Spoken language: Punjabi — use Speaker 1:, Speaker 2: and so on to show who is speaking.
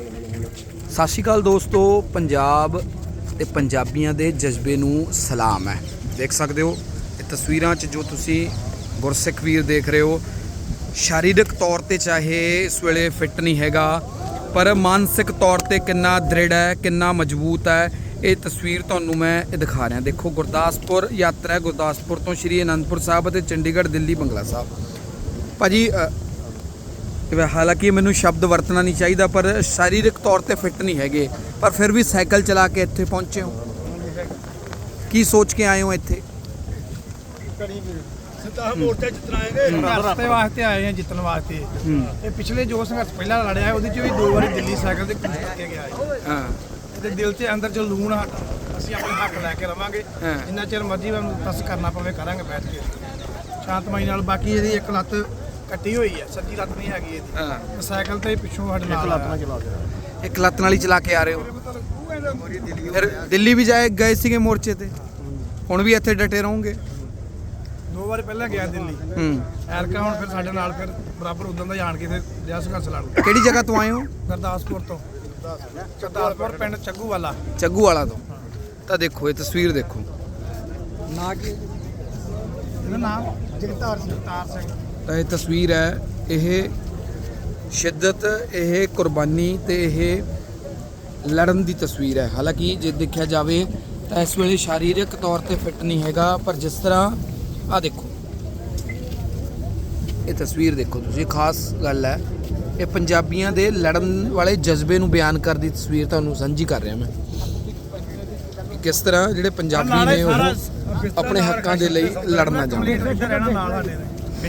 Speaker 1: ਸਤਿ ਸ਼੍ਰੀ ਅਕਾਲ ਦੋਸਤੋ ਪੰਜਾਬ ਤੇ ਪੰਜਾਬੀਆਂ ਦੇ ਜਜ਼ਬੇ ਨੂੰ ਸਲਾਮ ਹੈ। ਦੇਖ ਸਕਦੇ ਹੋ ਇਹ ਤਸਵੀਰਾਂ 'ਚ ਜੋ ਤੁਸੀਂ ਗੁਰਸਿੱਖ ਵੀਰ ਦੇਖ ਰਹੇ ਹੋ ਸਰੀਰਕ ਤੌਰ ਤੇ ਚਾਹੇ ਇਸ ਵੇਲੇ ਫਿੱਟ ਨਹੀਂ ਹੈਗਾ ਪਰ ਮਾਨਸਿਕ ਤੌਰ ਤੇ ਕਿੰਨਾ ਦ੍ਰਿੜ ਹੈ ਕਿੰਨਾ ਮਜ਼ਬੂਤ ਹੈ ਇਹ ਤਸਵੀਰ ਤੁਹਾਨੂੰ ਮੈਂ ਇਹ ਦਿਖਾ ਰਿਹਾ। ਦੇਖੋ ਗੁਰਦਾਸਪੁਰ ਯਾਤਰਾ ਗੁਰਦਾਸਪੁਰ ਤੋਂ ਸ਼੍ਰੀ ਅਨੰਦਪੁਰ ਸਾਹਿਬ ਅਤੇ ਚੰਡੀਗੜ੍ਹ ਦਿੱਲੀ ਬੰਗਲਾ ਸਾਹਿਬ। ਭਾਜੀ ਅ, ਤੇ ਹਾਲਾਂਕਿ ਮੈਨੂੰ ਸ਼ਬਦ ਵਰਤਣਾ ਨਹੀਂ ਚਾਹੀਦਾ ਪਰ ਸਰੀਰਕ ਤੌਰ ਤੇ ਫਿੱਟ ਨਹੀਂ ਹੈਗੇ। ਪਰ ਫਿਰ ਵੀ ਸਾਈਕਲ ਚਲਾ ਕੇ ਇੱਥੇ ਪਹੁੰਚੇ ਹੋ। ਕੀ ਸੋਚ ਕੇ ਆਏ ਹੋ ਇੱਥੇ?
Speaker 2: ਸਿੱਧਾ ਮੋਰਚਾ ਜਿੱਤਣਾ ਆਏਗੇ
Speaker 3: ਰਸਤੇ ਵਾਸਤੇ ਆਏ ਆ ਜਿੱਤਣ ਵਾਸਤੇ। ਇਹ ਪਿਛਲੇ ਜੋ ਸੰਘਰਸ਼ ਪਹਿਲਾਂ ਲੜਿਆ ਹੈ, ਉਹਦੇ ਚ ਵੀ ਦੋ ਵਾਰੀ ਦਿੱਲੀ ਸਾਈਕਲ ਤੇ ਕੁਝ ਕੇ ਗਿਆ ਹੈ।
Speaker 1: ਹਾਂ।
Speaker 3: ਤੇ ਦਿਲ ਤੇ ਅੰਦਰ ਚ ਲੂਣ ਹੱਟ ਅਸੀਂ ਆਪਣੇ ਹੱਕ ਲੈ ਕੇ ਰਵਾਂਗੇ।
Speaker 1: ਹਾਂ।
Speaker 3: ਜਿੰਨਾ ਚਿਰ ਮਰਜ਼ੀ ਮੈਨੂੰ ਤਸ ਕਰਨਾ ਪਵੇ ਕਰਾਂਗੇ ਬੈਠ ਕੇ। ਸ਼ਾਂਤਮਈ ਨਾਲ ਬਾਕੀ ਇਹਦੀ ਇੱਕ ਲੱਤ ਕੱਟੀ ਹੋਈ ਹੈ ਸੱਜੀ ਲੱਤ ਨਹੀਂ ਹੈਗੀ ਇਹਦੀ।
Speaker 1: ਹਾਂ।
Speaker 3: ਤੇ ਸਾਈਕਲ ਤੇ ਪਿੱਛੋਂ ਸਾਡੇ ਨਾਲ ਆਇਆ।
Speaker 1: ਇੱਕ ਲੱਤ ਨਾਲ ਹੀ ਚਲਾ ਕੇ ਆ ਰਹੇ ਹੋ। ਫਿਰ ਦਿੱਲੀ ਵੀ ਜਾਏ ਗਏ ਸੀਗੇ ਮੋਰਚੇ ਤੇ? ਹੁਣ ਵੀ ਇੱਥੇ ਡਟੇ ਰਹੋਗੇ?
Speaker 3: ਦੋ ਵਾਰੀ ਪਹਿਲਾਂ ਗਿਆ ਦਿੱਲੀ।
Speaker 1: ਹੂੰ।
Speaker 3: ਐਰਕਾ ਹੁਣ ਫਿਰ ਸਾਡੇ ਨਾਲ ਫਿਰ ਬਰਾਬਰ ਉਦੋਂ ਦਾ ਜਾਣ ਕੇ ਤੇ ਜਿਆ ਸੰਘਰਸ਼ ਲੜ
Speaker 1: ਕਿਹੜੀ ਜਗ੍ਹਾ ਤੋਂ ਆਏ ਹੋ?
Speaker 3: ਗੁਰਦਾਸਪੁਰ ਤੋਂ। ਗੁਰਦਾਸਪੁਰ ਪਿੰਡ ਚੱਗੂ ਵਾਲਾ
Speaker 1: ਚੱਗੂ ਵਾਲਾ ਤੋਂ। ਤਾਂ ਦੇਖੋ ਇਹ ਤਸਵੀਰ ਦੇਖੋ।
Speaker 3: ਨਾ ਕੀ ਇਹਦਾ ਨਾਮ ਜਗਤਾਰ ਸਿੰਘ। ਜਗਤਾਰ ਸਿੰਘ।
Speaker 1: ਤਾਂ ਇਹ ਤਸਵੀਰ ਹੈ, ਇਹ ਸ਼ਿੱਦਤ, ਇਹ ਕੁਰਬਾਨੀ ਤੇ ਇਹ ਲੜਨ ਦੀ ਤਸਵੀਰ ਹੈ। ਹਾਲਾਂਕਿ ਜੇ ਦੇਖਿਆ ਜਾਵੇ ਤਾਂ ਇਸ ਵੇਲੇ ਸ਼ਾਰੀਰਿਕ ਤੌਰ ਤੇ ਫਿੱਟ ਨਹੀਂ ਹੈਗਾ, ਪਰ ਜਿਸ ਤਰ੍ਹਾਂ ਆ ਦੇਖੋ। ਇਹ ਤਸਵੀਰ ਦੇਖੋ ਤੁਸੀਂ, ਖਾਸ ਗੱਲ ਹੈ, ਇਹ ਪੰਜਾਬੀਆਂ ਦੇ ਲੜਨ ਵਾਲੇ ਜਜ਼ਬੇ ਨੂੰ ਬਿਆਨ ਕਰਦੀ ਤਸਵੀਰ ਤੁਹਾਨੂੰ ਸਾਂਝੀ ਕਰ ਰਿਹਾ ਮੈਂ। ਕਿਸ ਤਰ੍ਹਾਂ ਜਿਹੜੇ ਪੰਜਾਬੀ ਨੇ ਉਹ ਆਪਣੇ ਹੱਕਾਂ ਦੇ ਲਈ ਲੜਨਾ ਚਾਹੁੰਦੇ